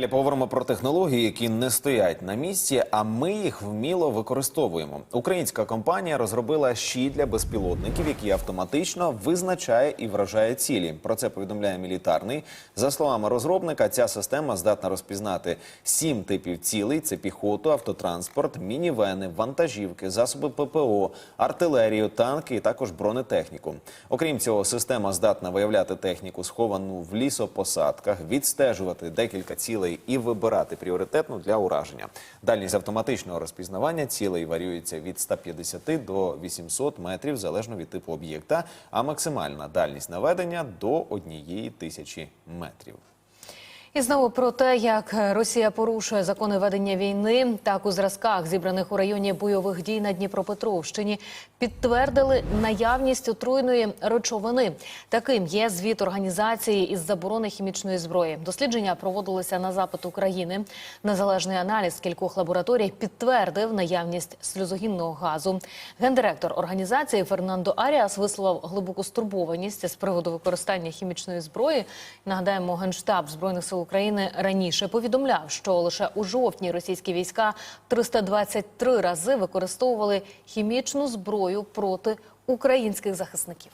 Далі поговоримо про технології, які не стоять на місці, а ми їх вміло використовуємо. Українська компанія розробила щит для безпілотників, який автоматично визначає і вражає цілі. Про це повідомляє мілітарний. За словами розробника, ця система здатна розпізнати сім типів цілей: це піхоту, автотранспорт, мінівени, вантажівки, засоби ППО, артилерію, танки і також бронетехніку. Окрім цього, система здатна виявляти техніку, сховану в лісопосадках, відстежувати декілька цілей і вибирати пріоритетну для ураження. Дальність автоматичного розпізнавання цілей варіюється від 150 до 800 метрів залежно від типу об'єкта, а максимальна дальність наведення до однієї тисячі метрів. І знову про те, як Росія порушує закони ведення війни, так у зразках, зібраних у районі бойових дій на Дніпропетровщині, підтвердили наявність отруйної речовини. Таким є звіт організації із заборони хімічної зброї. Дослідження проводилися на запит України. Незалежний аналіз кількох лабораторій підтвердив наявність сльозогінного газу. Гендиректор організації Фернандо Аріас висловив глибоку стурбованість з приводу використання хімічної зброї. Нагадаємо, генштаб збройних сил України раніше повідомляв, що лише у жовтні російські війська 323 рази використовували хімічну зброю проти українських захисників.